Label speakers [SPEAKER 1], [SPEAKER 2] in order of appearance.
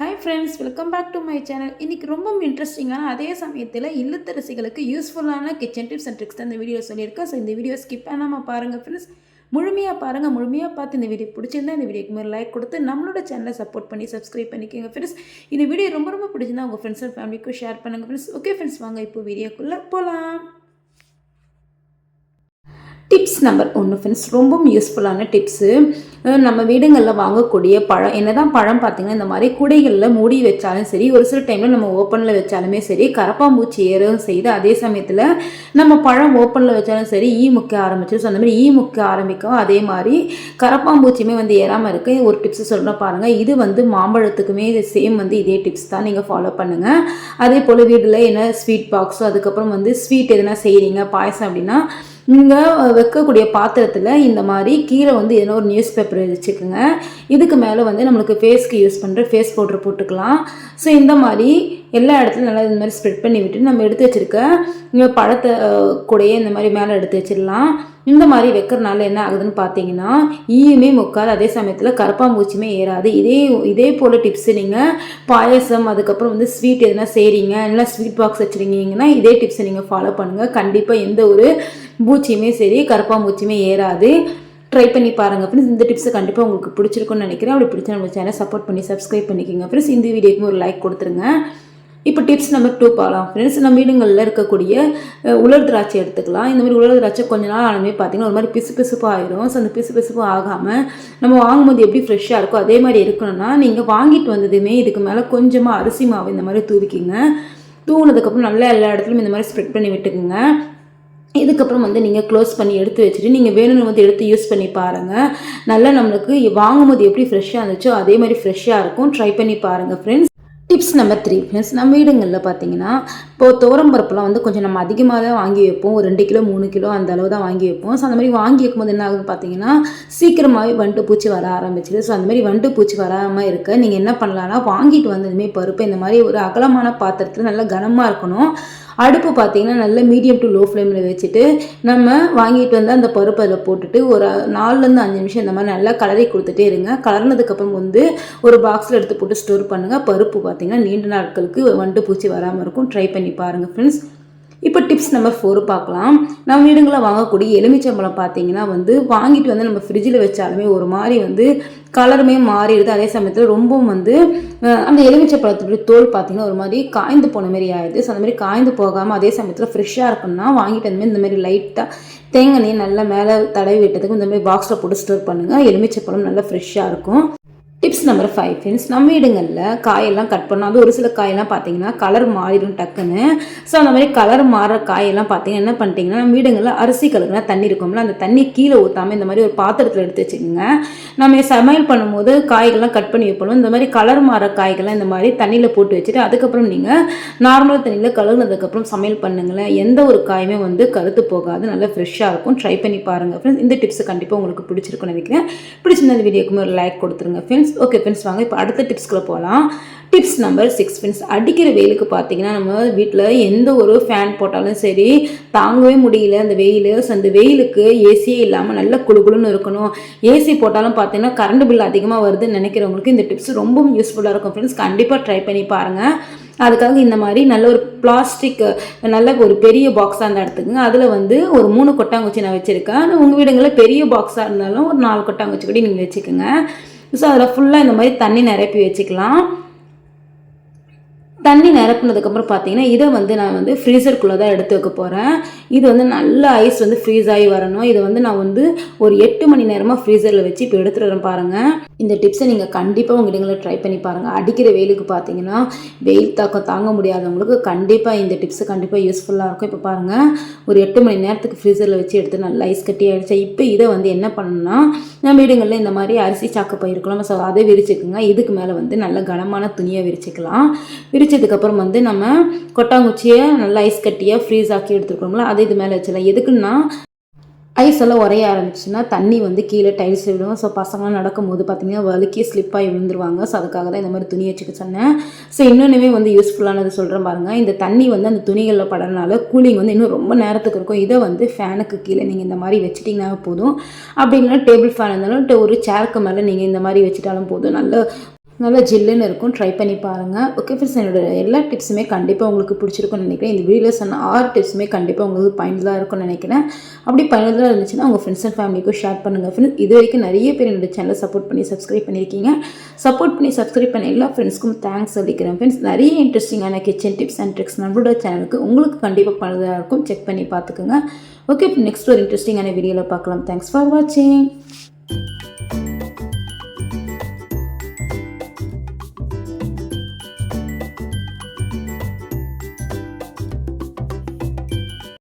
[SPEAKER 1] Hi friends welcome back to my channel இன்றைக்கி ரொம்ப இன்ட்ரெஸ்டிங்கான அதே சமயத்தில் இல்லத்தரசிகளுக்கு யூஸ்ஃபுல்லான கிச்சன் டிப்ஸ் அண்ட் ட்ரிக்ஸ் தான் இந்த வீடியோ சொல்லியிருக்கேன் ஸோ இந்த வீடியோ ஸ்கிப் பண்ணாமல் பாருங்கள் ஃப்ரெண்ட்ஸ் முழுமையாக பாருங்கள் முழுமையாக பார்த்து இந்த வீடியோ பிடிச்சிருந்தா இந்த வீடியோக்கு மேலே லைக் கொடுத்து நம்மளோட சேனலை சப்போர்ட் பண்ணி சப்ஸ்கிரைப் பண்ணிக்கோங்க ஃப்ரெண்ட்ஸ் இந்த வீடியோ ரொம்ப ரொம்ப பிடிச்சிருந்தா உங்கள் ஃப்ரெண்ட்ஸ் அண்ட் ஃபேமிலிக்கும் ஷேர் பண்ணுங்கள் ஃப்ரெண்ட்ஸ் ஓகே ஃப்ரெண்ட்ஸ் வாங்க இப்போ வீடியோக்குள்ளே போகலாம் டிப்ஸ் நம்பர் ஒன்று ஃப்ரெண்ட்ஸ் ரொம்பவும் யூஸ்ஃபுல்லான டிப்ஸு நம்ம வீடுங்களில் வாங்கக்கூடிய பழம் என்ன தான் பழம் பார்த்திங்கன்னா இந்த மாதிரி குடைகளில் மூடி வச்சாலும் சரி ஒரு சில டைமில் நம்ம ஓப்பனில் வச்சாலுமே சரி கரப்பாம்பூச்சி ஏறவும் செய்து அதே சமயத்தில் நம்ம பழம் ஓப்பனில் வச்சாலும் சரி ஈ முக்க ஆரம்பிச்சிடும் ஸோ அந்த மாதிரி ஈ முக்க ஆரம்பிக்கும் அதே மாதிரி கரப்பாம்பூச்சியுமே வந்து ஏறாமல் இருக்கு. ஒரு டிப்ஸ் சொல்கிறேன் பாருங்கள் இது வந்து மாம்பழத்துக்குமே இது சேம் வந்து இதே டிப்ஸ் தான் நீங்கள் ஃபாலோ பண்ணுங்கள் அதே போல் வீட்டில் என்ன ஸ்வீட் பாக்ஸோ அதுக்கப்புறம் வந்து ஸ்வீட் எதுனா செய்கிறீங்க பாயசம் அப்படின்னா நீங்கள் வைக்கக்கூடிய பாத்திரத்தில் இந்த மாதிரி கீழே வந்து எதனா ஒரு நியூஸ் பேப்பர் வச்சுக்கோங்க. இதுக்கு மேலே வந்து நம்மளுக்கு ஃபேஸ்க்கு யூஸ் பண்ணுற ஃபேஸ் பவுட்ரு போட்டுக்கலாம். ஸோ இந்த மாதிரி எல்லா இடத்துலையும் நல்லா இந்த மாதிரி ஸ்ப்ரெட் பண்ணி விட்டு நம்ம எடுத்து வச்சுருக்க இங்கே பழத்தை கூடையே இந்த மாதிரி மேலே எடுத்து வச்சிடலாம். இந்த மாதிரி வைக்கிறனால என்ன ஆகுதுன்னு பார்த்தீங்கன்னா ஈயுமே முக்காது அதே சமயத்தில் கரப்பாம்பூச்சியுமே ஏறாது. இதே இதே போல் டிப்ஸு நீங்கள் பாயசம் அதுக்கப்புறம் வந்து ஸ்வீட் எதுனா செய்கிறீங்க இல்லை ஸ்வீட் பாக்ஸ் வச்சுருக்கீங்கன்னா இதே டிப்ஸை நீங்கள் ஃபாலோ பண்ணுங்கள் கண்டிப்பாக எந்த ஒரு பூச்சியுமே சரி கரப்பாம்பூச்சியுமே ஏறாது. ட்ரை பண்ணி பாருங்கள் ஃப்ரெண்ட்ஸ் இந்த டிப்ஸை கண்டிப்பாக உங்களுக்கு பிடிச்சிருக்குன்னு நினைக்கிறேன். அப்படி பிடிச்ச நம்ம சேனல் சப்போர்ட் பண்ணி சப்ஸ்கிரைப் பண்ணிக்கோங்க ஃப்ரெண்ட்ஸ் இந்த வீடியோக்கு ஒரு லைக் கொடுத்துருங்க. இப்போ டிப்ஸ் நம்பர் டூ பார்க்கலாம் ஃப்ரெண்ட்ஸ் நம்ம வீடுங்களில் இருக்கக்கூடிய உலர் திராட்சை எடுத்துக்கலாம். இந்த மாதிரி உலர் திராட்சை கொஞ்ச நாள் ஆனமே பார்த்தீங்கன்னா ஒரு மாதிரி பிசு பிசுப்பாக ஆயிரும். ஸோ அந்த பிசு பிசுப்பு ஆகாமல் நம்ம வாங்கும்போது எப்படி ஃப்ரெஷ்ஷாக இருக்கோ அதே மாதிரி இருக்கணும்னா நீங்கள் வாங்கிட்டு வந்ததுமே இதுக்கு மேலே கொஞ்சமாக அரிசி மாவு இந்த மாதிரி தூவிக்கிங்க. தூவினதுக்கப்புறம் நல்லா எல்லா இடத்துலையும் இந்த மாதிரி ஸ்ப்ரெட் பண்ணி விட்டுக்குங்க. இதுக்கப்புறம் வந்து நீங்கள் க்ளோஸ் பண்ணி எடுத்து வச்சுட்டு நீங்கள் வேணும்னு வந்து எடுத்து யூஸ் பண்ணி பாருங்கள் நல்லா நம்மளுக்கு வாங்கும்போது எப்படி ஃப்ரெஷ்ஷாக இருந்துச்சோ அதே மாதிரி ஃப்ரெஷ்ஷாக இருக்கும். ட்ரை பண்ணி பாருங்கள் friends tips number three friends நம்ம வீடுங்களில் பார்த்தீங்கன்னா இப்போது துவரம்பருப்புலாம் வந்து கொஞ்சம் நம்ம அதிகமாக தான் வாங்கி வைப்போம். ஒரு ரெண்டு கிலோ மூணு கிலோ அந்த அளவு தான் வாங்கி வைப்போம். ஸோ அந்த மாதிரி வாங்கி வைக்கும்போது என்ன ஆகுதுன்னு பார்த்தீங்கன்னா சீக்கிரமாகவே வண்டு பூச்சி வர ஆரம்பிச்சிது ஸோ அந்த மாதிரி வண்டு பூச்சி வராமல் இருக்க நீங்கள் என்ன பண்ணலான்னா வாங்கிட்டு வந்ததுமே பருப்பு இந்த மாதிரி ஒரு அகலமான பாத்திரத்தில் நல்லா கனமாக இருக்கணும். அடுப்பு பார்த்தீங்கன்னா நல்ல மீடியம் டு லோ ஃப்ளேமில் வச்சுட்டு நம்ம வாங்கிட்டு வந்து அந்த பருப்பு அதில் போட்டுட்டு ஒரு நாலுலேருந்து அஞ்சு நிமிஷம் இந்த மாதிரி நல்லா கலரி கொடுத்துட்டே இருங்க. கலர்னதுக்கப்புறம் வந்து ஒரு பாக்ஸில் எடுத்து போட்டு ஸ்டோர் பண்ணுங்கள் பருப்பு பார்த்தீங்கன்னா நீண்ட நாட்களுக்கு வண்டு பூச்சி வராமல் இருக்கும். ட்ரை பண்ணி பாருங்கள் ஃப்ரெண்ட்ஸ் இப்போ டிப்ஸ் நம்பர் ஃபோர் பார்க்கலாம். நம்ம வீடுங்களில் வாங்கக்கூடிய எலுமிச்சம்பழம் பார்த்தீங்கன்னா வந்து வாங்கிட்டு வந்து நம்ம ஃப்ரிட்ஜில் வச்சாலுமே ஒரு மாதிரி வந்து கலருமே மாறிடுது. அதே சமயத்தில் ரொம்பவும் வந்து அந்த எலுமிச்சப்பழத்துடைய தோல் பார்த்தீங்கன்னா ஒரு மாதிரி காய்ந்து போன மாதிரி ஆயிடுது. ஸோ அந்த மாதிரி காய்ந்து போகாமல் அதே சமயத்தில் ஃப்ரெஷ்ஷாக இருக்குன்னா வாங்கிட்டு வந்து இந்த மாதிரி லைட்டாக தேங்காய் நல்லா மேலே தடவி விட்டதுக்கு இந்த மாதிரி பாக்ஸில் போட்டு ஸ்டோர் பண்ணுங்கள் எலுமிச்சப்பழம் நல்லா ஃப்ரெஷ்ஷாக இருக்கும். டிப்ஸ் நம்பர் ஃபைவ் ஃப்ரெண்ட்ஸ் நம்ம வீடுங்களில் காயெல்லாம் கட் பண்ணோம் அது ஒரு சில காயெல்லாம் பார்த்தீங்கன்னா கலர் மாறிடும் டக்குன்னு. ஸோ அந்த மாதிரி கலர் மாறுற காயெல்லாம் பார்த்தீங்கன்னா என்ன பண்ணிட்டீங்கன்னா நம்ம வீடுங்களில் அரிசி கழுகுனா தண்ணி இருக்கும்ல அந்த தண்ணி கீழே ஊற்றாமல் இந்த மாதிரி ஒரு பாத்திரத்தில் எடுத்து வச்சுக்கோங்க. நம்ம சமையல் பண்ணும்போது காய்கள்லாம் கட் பண்ணி வைப்போம் இந்த மாதிரி கலர் மாற காய்கள்லாம் இந்த மாதிரி தண்ணியில் போட்டு வச்சுட்டு அதுக்கப்புறம் நீங்கள் நார்மல் தண்ணியில் கழுகுனதுக்கப்புறம் சமையல் பண்ணுங்களேன். எந்த ஒரு காயுமே வந்து கருத்து போகாது நல்லா ஃப்ரெஷ்ஷாக இருக்கும். ட்ரை பண்ணி பாருங்கள் ஃப்ரெண்ட்ஸ் இந்த டிப்ஸ் கண்டிப்பாக உங்களுக்கு பிடிச்சிருக்குன்னு நினைக்கிறேன். பிடிச்சிருந்த இந்த வீடியோக்குமே ஒரு லைக் கொடுத்துருங்க ஃப்ரெண்ட்ஸ் ஃப்ரெண்ட்ஸ் ஓகே ஃப்ரெண்ட்ஸ் வாங்க இப்போ அடுத்த டிப்ஸ்க்குள்ளே போகலாம் டிப்ஸ் நம்பர் சிக்ஸ் ஃப்ரெண்ட்ஸ் அடிக்கிற வெயிலுக்கு பார்த்தீங்கன்னா நம்ம வீட்டில் எந்த ஒரு ஃபேன் போட்டாலும் சரி தாங்கவே முடியல அந்த வெயில். ஸோ அந்த வெயிலுக்கு ஏசியே இல்லாமல் நல்ல குழுகுழுன்னு இருக்கணும். ஏசி போட்டாலும் பார்த்தீங்கன்னா கரண்ட் பில் அதிகமாக வருதுன்னு நினைக்கிறவங்களுக்கு இந்த டிப்ஸ் ரொம்பவும் யூஸ்ஃபுல்லாக இருக்கும் ஃப்ரெண்ட்ஸ் கண்டிப்பாக ட்ரை பண்ணி பாருங்கள் அதுக்காக இந்த மாதிரி நல்ல ஒரு பிளாஸ்டிக் நல்ல ஒரு பெரிய பாக்ஸாக இருந்தால் எடுத்துக்கோங்க. அதில் வந்து ஒரு மூணு கொட்டாங்குச்சி நான் வச்சுருக்கேன். உங்கள் வீடுங்களில் பெரிய பாக்ஸாக இருந்தாலும் ஒரு நாலு கொட்டாங்குச்சி கூட நீங்கள் வச்சுக்கோங்க. ஸோ அதில் ஃபுல்லாக இந்த மாதிரி தண்ணி நிரப்பி வச்சுக்கலாம். தண்ணி நிரப்புனதுக்கப்புறம் பார்த்தீங்கன்னா இதை வந்து நான் வந்து ஃப்ரீசருக்குள்ளே தான் எடுத்து வைக்க போகிறேன் இது வந்து நல்ல ஐஸ் வந்து ஃப்ரீஸ் ஆகி வரணும். இதை வந்து நான் வந்து ஒரு எட்டு மணி நேரமாக ஃப்ரீசரில் வச்சு இப்போ எடுத்துகிட்டு வரேன் பாருங்கள் இந்த டிப்ஸை நீங்கள் கண்டிப்பாக உங்கள் இடங்களில் ட்ரை பண்ணி பாருங்கள் அடிக்கிற வெயிலுக்கு பார்த்தீங்கன்னா வெயில் தாக்கம் தாங்க முடியாதவங்களுக்கு கண்டிப்பாக இந்த டிப்ஸு கண்டிப்பாக யூஸ்ஃபுல்லாக இருக்கும். இப்போ பாருங்கள் ஒரு எட்டு மணி நேரத்துக்கு ஃப்ரீசரில் வச்சு எடுத்து நல்லா ஐஸ் கட்டி ஆகிடுச்சு இப்போ இதை வந்து என்ன பண்ணணும்னா நம்ம வீடுங்களில் இந்த மாதிரி அரிசி சாக்கு பயிருக்கலாம் ஸோ அதை விரிச்சுக்குங்க. இதுக்கு மேலே வந்து நல்ல கனமான துணியை விரிச்சுக்கலாம். விரிச்சு பிரித்ததுக்கப்புறம் வந்து நம்ம கொட்டாங்குச்சியை நல்லா ஐஸ் கட்டியாக ஃப்ரீஸ் ஆக்கி எடுத்துருக்கோம்ல அதை இது மேலே வச்சிடலாம். எதுக்குன்னா ஐஸ் எல்லாம் உரைய ஆரம்பிச்சுன்னா தண்ணி வந்து கீழே டைல்ஸ் விடும். ஸோ பசங்களாம் நடக்கும்போது பார்த்தீங்கன்னா வலுக்கி ஸ்லிப்பாகி விழுந்துருவாங்க. ஸோ அதுக்காக தான் இந்த மாதிரி துணி வச்சுக்க சொன்னேன். ஸோ இன்னொன்றுமே வந்து யூஸ்ஃபுல்லானது சொல்கிறேன் பாருங்கள் இந்த தண்ணி வந்து அந்த துணிகளில் படுறதுனால கூலிங் வந்து இன்னும் ரொம்ப நேரத்துக்கு இருக்கும். இதை வந்து ஃபேனுக்கு கீழே நீங்கள் இந்த மாதிரி வச்சுட்டிங்கன்னா போதும். அப்படி இல்லைன்னா டேபிள் ஃபேன் இருந்தாலும் ஒரு சேருக்கு மேலே நீங்கள் இந்த மாதிரி வச்சுட்டாலும் போதும். நல்ல நல்லா ஜில்லுன்னு இருக்கும். ட்ரை பண்ணி பாருங்கள் ஓகே ஃப்ரெண்ட்ஸ் என்னோட எல்லா டிப்ஸுமே கண்டிப்பாக உங்களுக்கு பிடிச்சிருக்கும்னு நினைக்கிறேன். இந்த வீடியோவில் சொன்ன ஆறு டிப்ஸுமே கண்டிப்பாக உங்களுக்கு பயனுள்ளதாக இருக்கும்னு நினைக்கிறேன். அப்படி பயனுள்ளதாக இருந்துச்சுன்னா உங்கள் ஃப்ரெண்ட்ஸ் அண்ட் ஃபேமிலிக்கும் ஷேர் பண்ணுங்கள் ஃப்ரெண்ட்ஸ் இது வரைக்கும் நிறைய பேர் என்னோட சேனலை சப்போர்ட் பண்ணி சப்ஸ்கிரைப் பண்ணியிருக்கீங்க. சப்போர்ட் பண்ணி சப்ஸ்கிரைப் பண்ண எல்லா ஃப்ரெண்ட்ஸ்க்கும் தேங்க்ஸ் சொல்லிக்கிறேன். ஃப்ரெண்ட்ஸ் நிறைய இன்ட்ரெஸ்டிங்கான கிச்சன் டிப்ஸ் அண்ட் ட்ரிக்ஸ் நம்மளோட சேனலுக்கு உங்களுக்கு கண்டிப்பாக பயனுள்ளதாக இருக்கும். செக் பண்ணி பார்த்துக்குங்க. ஓகே நெக்ஸ்ட் ஒரு இன்ட்ரெஸ்டிங்கான வீடியோவில் பார்க்கலாம். தேங்க்ஸ் ஃபார் வாட்சிங்